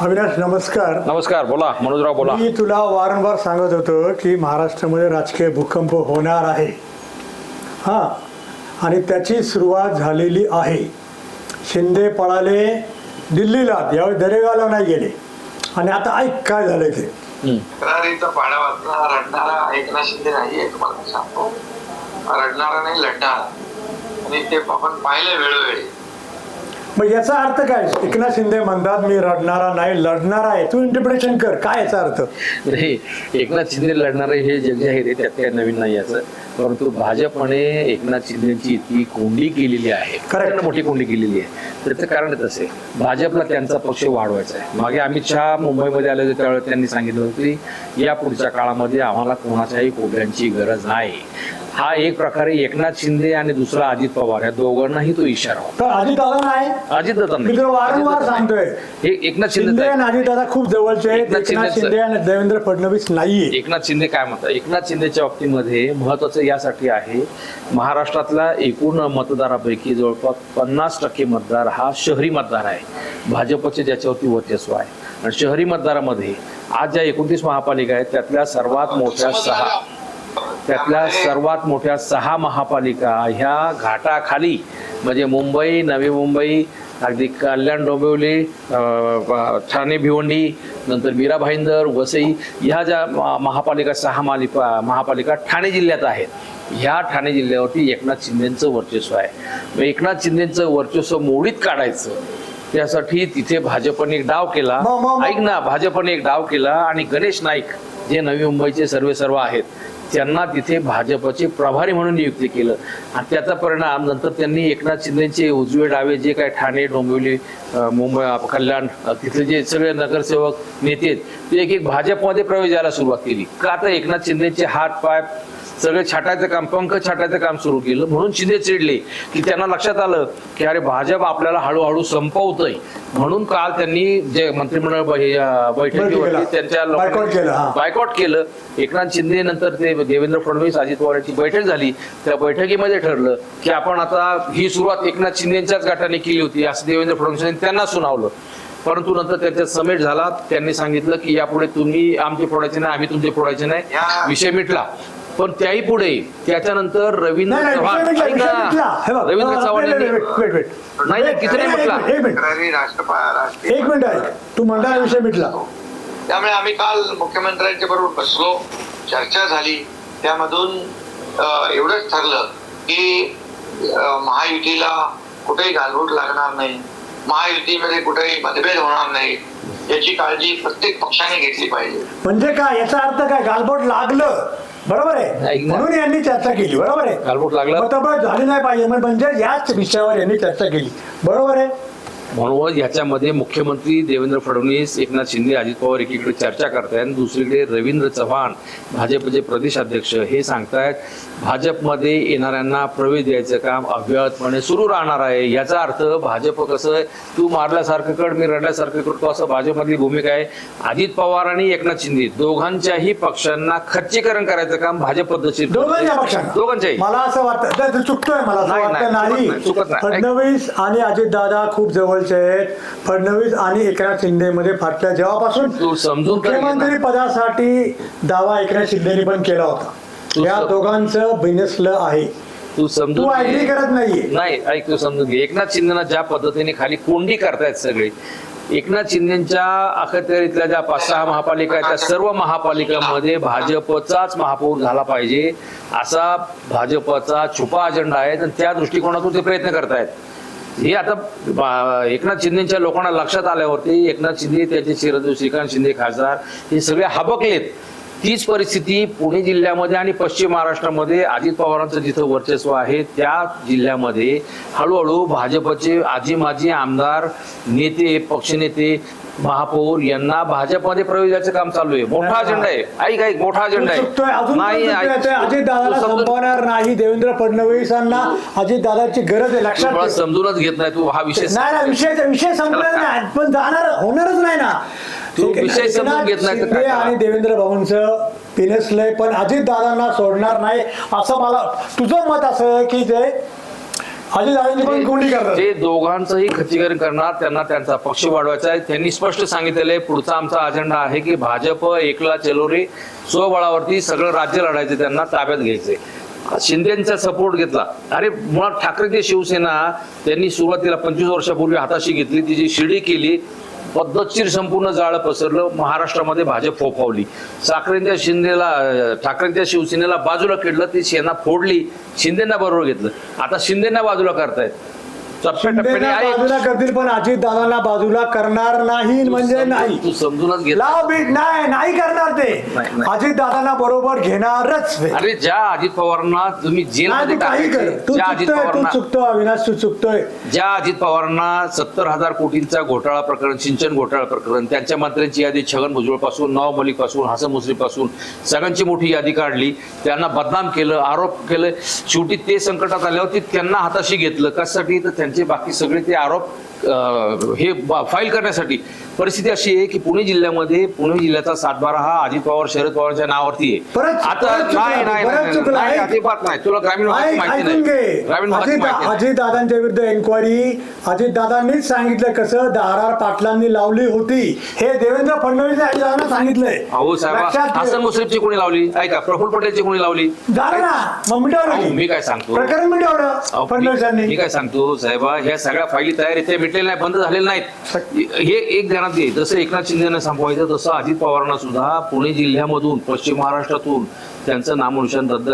अविनाश नमस्कार. नमस्कार बोला. मनोजराव बोला. मी तुला वारंवार सांगत होतो की महाराष्ट्रामध्ये राजकीय भूकंप होणार आहे. हां. आणि त्याची सुरुवात झालेली आहे. शिंदे पळाले दिल्लीला. यावेळी दरेगावला नाही गेले. आणि आता ऐक काय झालंय ते. हम्म. तक्रारीचा पाडा वाचणारा रडणारा एकनाथ शिंदे नाहीये तुम्हाला मी सांगतो. रडणारा नाही लढणारा. आणि ते आपण पाहिलं वेळोवेळी. मग याचा अर्थ काय? एकनाथ शिंदे म्हणतात मी रडणारा नाही लढणारा आहे. तू इंटरप्रिटेशन कर. काय याचा अर्थ? नाही एकनाथ शिंदे लढणारे हे जग जे आहे ते त्यात काही नवीन नाही याचं. परंतु भाजपने एकनाथ शिंदेची इतकी कोंडी केलेली आहे. प्रचंड मोठी कोंडी केलेली आहे. त्याचं कारण तसे. भाजपला त्यांचा पक्ष वाढवायचा आहे. मागे अमित शहा मुंबईमध्ये आले होते त्यावेळेस त्यांनी सांगितलं होतं की या पुढच्या काळामध्ये आम्हाला कोणाच्याही कोंड्यांची गरज नाही. हा एक प्रकारे एकनाथ शिंदे आणि दुसरा अजित पवार या दोघांनाही तो इशारा होता. तर नाही. अजित दादा मी तुला वारंवार सांगतोय. हे एकनाथ शिंदे शिंदे आणि अजितदादा खूप जवळचे आहेत. एकनाथ एकनाथ शिंदेचं- शिंदे आणि देवेंद्र फडणवीस नाहीये. एकनाथ शिंदे काय म्हणतात? एकनाथ शिंदेच्या बाबतीमध्ये महत्वाचं यासाठी आहे महाराष्ट्रातल्या एकूण मतदारापैकी जवळपास पन्नास टक्के मतदार हा शहरी मतदार आहे. भाजपचे ज्याच्यावरती वर्चस्व आहे. आणि शहरी मतदारामध्ये आज ज्या एकोणतीस महापालिका आहेत त्यातल्या सर्वात मोठ्या सहा त्यातल्या सर्वात मोठ्या सहा महापालिका ह्या घाटाखाली म्हणजे मुंबई नवी मुंबई अगदी कल्याण डोंबिवली ठाणे भिवंडी नंतर मीरा भाईंदर वसई ह्या ज्या महापालिका सहा मालिका महापालिका ठाणे जिल्ह्यात आहेत. ह्या ठाणे जिल्ह्यावरती एकनाथ शिंदेचं वर्चस्व आहे. एकनाथ शिंदेचं वर्चस्व मोडीत काढायचं त्यासाठी तिथे भाजपने एक डाव केला. ऐक ना भाजपने एक डाव केला आणि गणेश नाईक जे नवी मुंबईचे सर्वे सर्व आहेत त्यांना तिथे भाजपचे प्रभारी म्हणून नियुक्ती केलं. आणि त्याचा परिणाम नंतर त्यांनी एकनाथ शिंदेचे उजवे डावे जे काय ठाणे डोंबिवली मुंबई कल्याण तिथले जे सगळे नगरसेवक नेते आहेत, ते एक एक भाजपमध्ये प्रवेश द्यायला सुरुवात केली. का तर एकनाथ शिंदेचे हात पाय सगळे छाटायचं काम पंख छाटायचं काम सुरू केलं. म्हणून शिंदे चिडले की त्यांना लक्षात आलं की अरे भाजप आपल्याला हळूहळू संपवतोय. म्हणून काल त्यांनी जे मंत्रिमंडळ बै- अं, बैठकीवरती बैठकीला. त्यांच्या बायकॉट केलं, हा. एकनाथ शिंदे नंतर ते देवेंद्र फडणवीस अजित पवार यांची बैठक झाली. त्या बैठकीमध्ये ठरलं की आपण आता ही सुरुवात एकनाथ शिंदेच्याच गटाने केली होती असं देवेंद्र फडणवीस यांनी त्यांना सुनावलं. परंतु नंतर त्यांच्यात समेट झाला. त्यांनी सांगितलं की यापुढे तुम्ही आमचे फोडायचे नाही आम्ही तुमचे फोडायचे नाही. विषय मिटला. पण त्याही पुढे त्याच्यानंतर रवींद्र नाही नाही चव्हाण. विषय मिटला, ऐक. विषय ना. मिटला. हे बघ, रवींद्र चव्हाण यांनी. नाही, नाही, किती नाही एक म्हटला? मिनिट, एक मिनिट. तक्रारी राष्ट्रपा राष्ट्रीय एक मिनिट ऐक तू म्हणता विषय मिटला त्यामुळे आम्ही काल मुख्यमंत्र्यांच्या बरोबर बसलो. चर्चा झाली. त्यामधून अं, एवढंच ठरलं की अं, महायुतीला कुठेही घालवूट लागणार नाही. महायुतीमध्ये कुठेही मतभेद होणार नाही. याची काळजी प्रत्येक पक्षाने घेतली पाहिजे. म्हणजे काय? याचा अर्थ काय? गालबोट लागलं. बरोबर आहे. म्हणून यांनी चर्चा केली बरोबर आहे गालबोट लागलं? मतभेद झाली नाही पाहिजे मग म्हणजे याच विषयावर यांनी चर्चा केली बरोबर आहे म्हणून याच्यामध्ये मुख्यमंत्री देवेंद्र फडणवीस एकनाथ शिंदे अजित पवार एकीकडे चर्चा करतायत दुसरीकडे रवींद्र चव्हाण भाजपचे प्रदेशाध्यक्ष हे सांगतायत भाजपमध्ये येणाऱ्यांना प्रवेश द्यायचं काम अव्याहतपणे सुरू राहणार आहे. याचा अर्थ भाजप कसं आहे? तू मारल्यासारखं कर मी रडल्यासारखं करतो असं भाजपमधली भूमिका आहे. अजित पवार आणि एकनाथ शिंदे दोघांच्याही पक्षांना खच्चीकरण करायचं काम भाजप पक्षांना? दोघांच्याही. मला असं वाटतं चुकतोय मला नाही. फडणवीस आणि अजितदादा खूप जवळचे आहेत फडणवीस आणि एकनाथ शिंदे मध्ये फाटल्या जेव्हापासून तू समजून. मुख्यमंत्री पदासाठी दावा एकनाथ शिंदेनी पण केला होता. या दोघांचं बिनसलं आहे. तू समजून करत नाहीये. नाही ऐक तू समजून घे. एकनाथ शिंदेना ज्या पद्धतीने खाली कोंडी करतायत सगळे एकनाथ शिंदेच्या अखत्यारीतल्या ज्या पाच सहा महापालिका आहेत त्या सर्व महापालिकांमध्ये भाजपचाच महापौर झाला पाहिजे असा भाजपचा छुपा अजेंडा आहे आणि त्या दृष्टिकोनातून ते प्रयत्न करतायत. हे आता बा- एकनाथ शिंदेच्या लोकांना लक्षात आल्यावरती एकनाथ शिंदे त्याचे चिरंजीव श्रीकांत शिंदे खासदार हे सगळे हबकलेत. तीच परिस्थिती पुणे जिल्ह्यामध्ये आणि पश्चिम महाराष्ट्रामध्ये अजित पवारांचं जिथं वर्चस्व आहे त्या जिल्ह्यामध्ये हळूहळू भाजपचे आजी माजी आमदार नेते पक्षनेते महापौर यांना भाजपमध्ये प्रवेश द्यायचं काम चालू आहे. मोठा अजेंडा आहे. ऐक ऐक मोठा अजेंडा आहे. अजित समजून- संपवणार नाही देवेंद्र फडणवीसांना. अजित दादाची गरज आहे लक्षात. समजूनच घेत नाही तू. हा विषय नाही विषय विषय संपला नाही. पण जाणार होणारच नाही ना. तू विषय समजून घेत नाही तर शिंदे काय करा? आणि देवेंद्र भाऊंचं पिनसलंय पण अजित दादांना सोडणार नाही असं मला तुझं मत असं आहे की अजितदादांची पण कोणी करतात. ते दोघांचंही खच्चीकरण करणार त्यांना त्यांचा पक्ष वाढवायचा आहे. त्यांनी स्पष्ट सांगितलेलं पुढचा आमचा अजेंडा आहे की भाजप एकला चलोरे स्वबळावरती सगळं राज्य लढायचं त्यांना ताब्यात घ्यायचंय. शिंदेचा सपोर्ट घेतला. अरे मुळात ठाकरेची शिवसेना त्यांनी सुरुवातीला पंचवीस वर्षापूर्वी हाताशी घेतली तिची शिडी केली पद्धतशीर संपूर्ण जाळं पसरलं महाराष्ट्रामध्ये भाजप फोफावली. साखरेंच्या शिंदेला ठाकरेंच्या शिवसेनेला बाजूला केलं ती सेना फोडली शिंदेना बरोबर घेतलं. आता शिंदेना बाजूला करतायत. टप्प्याटप्प्याने शिंदेना आहे. बाजूला करतील पण अजितदादांना बाजूला करणार नाही म्हणजे नाही. तू समजूनच घेत लाव बीट नाही नाही करणार ते. नाही, नाही. अजितदादांना बरोबर घेणारच ते. अरे ज्या अजित पवारांना तुम्ही नाही, जेलमध्ये तू काही कर. टाकायचे तू ज्या अजित चुकतोय तू पवारांना चुकतो अविनाश तू चुकतोय. ज्या अजित पवारांना सत्तर हजार कोटींचा घोटाळा प्रकरण सिंचन घोटाळा प्रकरण त्यांच्या मंत्र्यांची यादी छगन भुजबळपासून नवाब मलिकपासून हसन मुश्रीफपासून सगळ्यांची मोठी यादी काढली. त्यांना बदनाम केलं आरोप केलं. शेवटी ते संकटात आल्यावरती त्यांना हाताशी घेतलं. कशासाठी? तर त्यांचे बाकी सगळे ते आरोप हे फाईल करण्यासाठी. परिस्थिती अशी आहे की पुणे जिल्ह्यामध्ये पुणे जिल्ह्याचा सातबारा हा अजित पवार शरद पवारच्या नावावरती आहे. आता नाही नाही. अजिबात नाही. तुला ग्रामीण माहिती नाही. अजित विरुद्ध एन्क्वायरी अजितदादांनीच सांगितलं कसं दारार पाटलांनी लावली होती. हे देवेंद्र फडणवीस यांनी अजितदादांना सांगितलंय. अहो साहेब. हसन मुश्रीफची कोणी लावली? ऐका प्रफुल्ल पटेलची कोणी लावली? मी काय सांगतो? प्रकरण मी- यांनी मी काय सांगतो साहेबा ह्या सगळ्या फाईली तयार आहेत, मिटलेल्या नाही बंद झालेल्या नाहीत. हे एक ध्यानात घे. जसं एकनाथ शिंदेना संपवायचं तसं अजित पवारांना सुद्धा पुणे जिल्ह्यामधून पश्चिम महाराष्ट्रातून त्यांचं नामोनिशान रद्द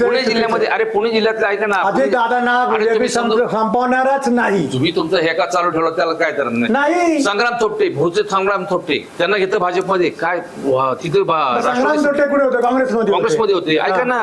पुणे जिल्ह्यामध्ये अरे पुणे जिल्ह्यातलं ऐका ना समजून- संपवणारच नाही. तुम्ही तुमचं हे का चालू ठेवलं त्याला काय तर नाही. संग्राम थोपटे भोजचे संग्राम थोपटे त्यांना घेतं भाजपमध्ये. काय तिथे काँग्रेसमध्ये होते. ऐका. ना.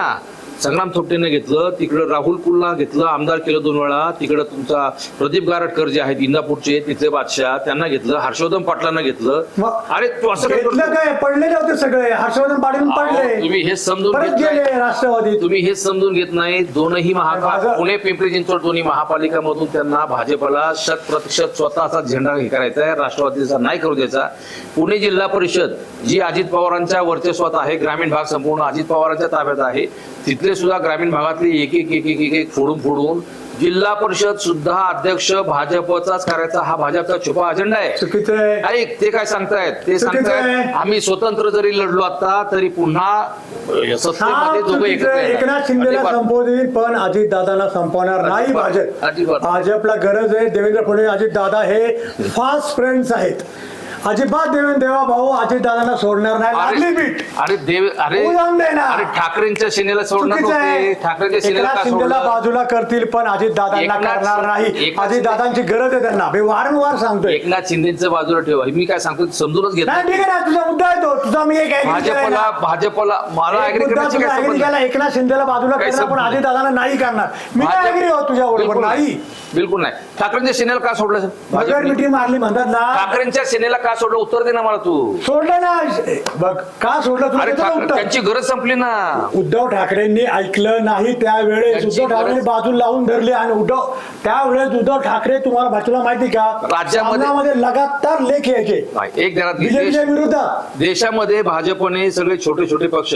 संग्राम थोपटेने घेतलं तिकडं राहुल कुलला घेतलं आमदार केलं दोन वेळा तिकडं तुमचा प्रदीप गारटकर जे आहेत इंदापूरचे तिथले बादशाह त्यांना घेतलं हर्षवर्धन पाटलांना घेतलं. अरे तू असं काय घेतलं पडलेले होते सगळे. हर्षवर्धन पाटील पडले. तुम्ही हे समजून परत घेत गेले नाही. राष्ट्रवादीत. तुम्ही हे समजून घेत नाही. दोनही महापालिका पुणे पिंपरी चिंचवड दोन्ही महापालिकामधून त्यांना भाजपला शत प्रतिशत स्वतःचा झेंडा हे करायचा आहे. राष्ट्रवादीचा नाही करू द्यायचा. पुणे जिल्हा परिषद जी अजित पवारांच्या वर्चस्वात आहे ग्रामीण भाग संपूर्ण अजित पवारांच्या ताब्यात आहे. तिथले सुद्धा ग्रामीण भागातले एक एक एक एक एक एक फोडून फोडून जिल्हा परिषद सुद्धा अध्यक्ष भाजपचाच करायचा हा भाजपचा छुपा अजेंडा आहे ऐक ते काय सांगतायत ते सांगतायत. आम्ही स्वतंत्र जरी लढलो आता तरी पुन्हा सत्तेमध्ये. एकनाथ शिंदेला. संपवतील पण अजित दादाला संपवणार नाही. भाजप. भाजपला गरज आहे देवेंद्र फडणवीस अजित दादा हे फास्ट फ्रेंड्स आहेत अजिबात देवेंद्र देवा भाऊ अजित दादांना सोडणार नाही. लागली अरे बीट अरे देव अरे जाऊन. अरे ठाकरेंच्या सेनेला सोडणार चुकीचं आहे. नव्हते ठाकरेंच्या सेनेला एकनाथ का शिंदेला सोडलं बाजूला करतील पण अजित दादांना एकनाथ- करणार नाही. एकनाथ अजित दादांची गरज आहे त्यांना. मी वारंवार सांगतोय. एकनाथ शिंदेचं बाजूला ठेवा. मी काय सांगतो समजूनच घेत नाही ठीक आहे ना. तुझा मुद्दा आहे तो. तुझा मी एक agree केलाय भाजपला ना. भाजपला मला एक agree मुद्दा करण्याची तुझा काय agree संबंध? केला, एकनाथ शिंदेला बाजूला काही करणार पण संबंध अजित दादाला नाही करणार. मी भाजप- काय agree हो तुझ्या बरोबर बिलकुल नाही. बिलकुल नाही. ठाकरेंच्या सेनेला का सोडलं भाजपने? मिठी मारली म्हणतात ना. ठाकरेंच्या सेनेला का सोडलं? उत्तर दे ना मला तू. सोडलं ना. बघ का सोडलं? अरे त्याचं ठाकरे- उत्तर. त्यांची गरज संपली ना. उद्धव ठाकरेंनी ऐकलं नाही त्यावेळेस. त्यांची उद्धव गरज- बाजू लावून धरली आणि उद्धव त्यावेळेस उद्धव ठाकरे तुम्हाला तुला माहिती का? राज्यामध्ये- सामनामध्ये लगातार लेख यायचे नाही, एक जणात बीजेपीच्या विरोधात देशामध्ये भाजपने सगळे छोटे छोटे पक्ष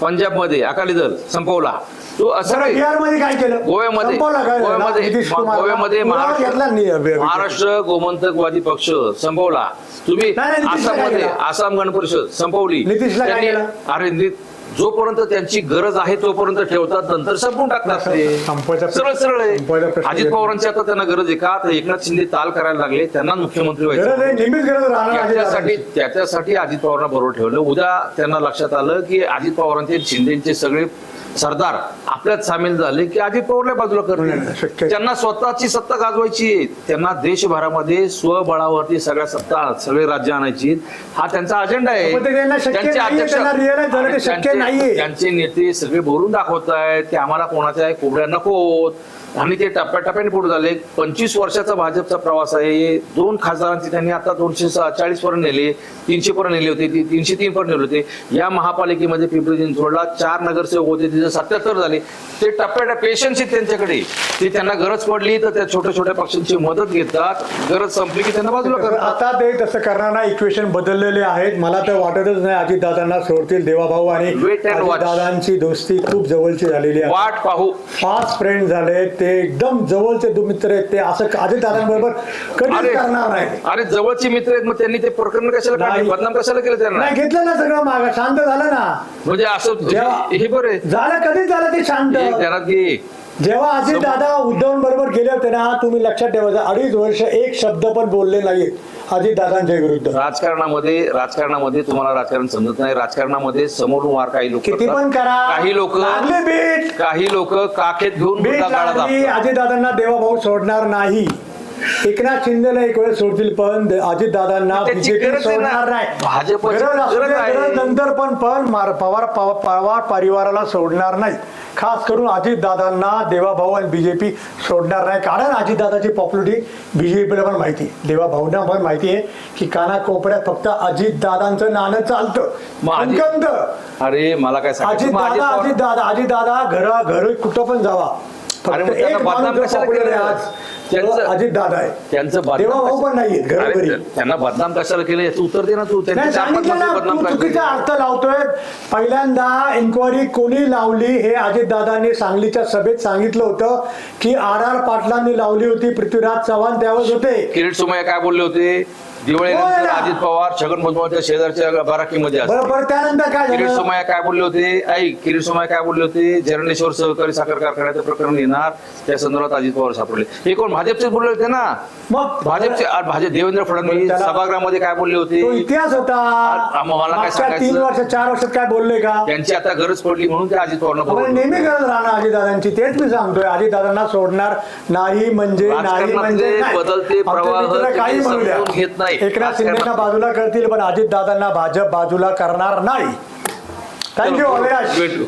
पंजाबमध्ये अकाली दल संपवला. तो असं नाही. बिहारमध्ये काय केलं गोव्यामध्ये संपवलं काय गोव्यामध्ये नितीश? गोव्यामध्ये पुरावा घेतला नाही महाराष्ट्र गोमंतकवादी पक्ष संपवला तुम्ही नाही, नाही, नितीशला काय आसाममध्ये केलं? आसाम गण परिषद संपवली नितीशला काय त्यांनी- केलं? अरे नि- जोपर्यंत त्यांची गरज आहे तोपर्यंत ठेवतात नंतर संपून टाकतात ते संपवायचा प्रश्न- सरळ सरळ संपवायचा आहे प्रश्न अजित येत पवारांची आता त्यांना गरज आहे का तर एकनाथ शिंदे ताल करायला लागले त्यांना मुख्यमंत्री गरज व्हायचं आहे नेहमीच गरज राहणार अजित त्याच्यासाठी दादांची. त्याच्यासाठी अजित पवारांना बरोबर ठेवलं उद्या त्यांना लक्षात आलं की अजित पवारांचे शिंदेचे सगळे सरदार आपल्यात सामील झाले की अजित पवारला बाजूला आहे. त्यांना स्वतःची सत्ता गाजवायची आहे. त्यांना देशभरामध्ये स्वबळावरती सगळ्या सत्ता सगळे राज्य आणायची हा त्यांचा अजेंडा आहे. ते त्यांचे ते नेते सगळे भरून दाखवत आहेत. की आम्हाला कोणाच्या कोबड्या नकोत आणि ते टप्प्याटप्प्याने पुढे झाले. पंचवीस वर्षाचा भाजपचा प्रवास आहे. दोन खासदारांची त्यांनी आता दोनशे चाळीस पर्यंत नेले. तीनशे पर्यंत नेले होते. ती- तीनशे तीन पर्यंत नेले होते. या महापालिकेमध्ये पिंपरी चिंचवडला चार नगरसेवक होते. तिथे सत्याहत्तर झाले ते टप्प्याटप्प्या पेशन्स आहेत त्यांच्याकडे ते त्यांना गरज पडली तर त्या छोट्या छोट्या पक्षांची मदत घेतात. गरज संपली की त्यांना बाजूला करतात. आता ते तसं करणार इक्वेशन बदललेले आहेत. मला तर वाटतच नाही अजित दादांना सोडतील देवाभाऊ आणि. दादांची दोस्ती खूप जवळची झालेली आहे. वाट पाहू. फास्ट फ्रेंड झाले ते एकदम जवळचे दु- मित्र आहेत. ते असं अजित दादांबरोबर कधीच अरे करणार नाही. अरे जवळचे मित्र आहेत. मग त्यांनी ते प्रकरण कशाला. बदनाम कशाला केलं त्यांना? नाही घेतलं ना सगळं माग. शांत झालं ना. म्हणजे असं हे बरं आहे. झालं कधीच झालं ते शांत? जेव्हा अजित दादा उद्धवांबरोबर गेले होते ना तुम्ही लक्षात ठेवायचं अडीच वर्ष एक शब्द पण बोलले नाहीत अजित दादांच्या विरुद्ध. राजकारणामध्ये राजकारणामध्ये तुम्हाला राजकारण समजत नाही. राजकारणामध्ये समोरून वार काही लोक किती पण करा. काही लोक लागली बीट काही लोक काखेत घेऊन बीट मुद्दा काढत लागली. असतात. अजितदादांना देवाभाऊ सोडणार नाही. एकनाथ शिंदेला एक वेळ सोडतील पण अजितदादांना त्याची बीजेपी गरज आहे ना. सोडणार नाही भाजपची गरज असू गरज दे, आहे. गरज नंतर पण पण मार- पवार पव- पवार परिवाराला सोडणार नाही खास करून अजितदादांना देवाभाऊ आणि बीजेपी सोडणार नाही कारण अजितदादाची पॉप्युलरिटी बीजेपीला पण माहिती आहे. देवाभाऊंना पण माहिती आहे की कानाकोपऱ्यात फक्त अजितदादांचं नाणं चालतं मग अजित-. त्यांचं मला काय सांगायचं अजित मग अजित दादा पवार- अजित दादा अजित दादा घरा घर कुठं पण जावा अरे फक्त मग त्यांना एक बदनाम माणूस जो कशाला popular केलं? आहे आज, त्यांचं- अजित दादा आहे. त्यांचं बदनाम पण त्यांना बदनाम कशाला केलं? याचं उत्तर दे ना तू त्यांच्या नाही चार पाच सांगितलं मंत्री ना बदनाम तू काय चुकीचा अर्थ लावतोय. पहिल्यांदा इन्क्वायरी कोणी लावली हे अजितदादांनी सांगलीच्या सभेत सांगितलं होतं की आर आर पाटलांनी लावली होती पृथ्वीराज चव्हाण त्यावेळेस होते. किरीट सोमय्या काय बोलले होते? ना. अजित पवार छगन भुजबळच्या शेजारच्या बाराकीमध्ये किरीट सोमय्या काय बोलले होते? ऐक किरीट सोमय्या काय बोलले होते? जर्नेश्वर सहकारी साखर कारखान्याचं प्रकरण येणार त्या संदर्भात अजित पवार सापडले. हे कोण भाजपचे बोलले होते ना मग भाजपचे आ, भाजप देवेंद्र फडणवीस त्याला- सभागृहामध्ये काय बोलले होते तो इतिहास होता आ, मला काय मागच्या तीन? वर्ष चार वर्षात काय बोलले का त्यांची आता गरज पडली म्हणून ते अजित पवारनं आपण बोलवलं. नेहमी गरज राहणार अजितदादांची तेच मी सांगतोय अजितदादांना सोडणार नाही म्हणजे नाही म्हणजे राजकारणातले नाही. बदलते प्रवाह काही तुम्ही म्हणू द्या. समजून घेत नाही. एकनाथ शिंदेना राजकारणात- बाजूला करतील पण अजितदादांना भाजप बाजूला करणार नाही थँक्यू भेटू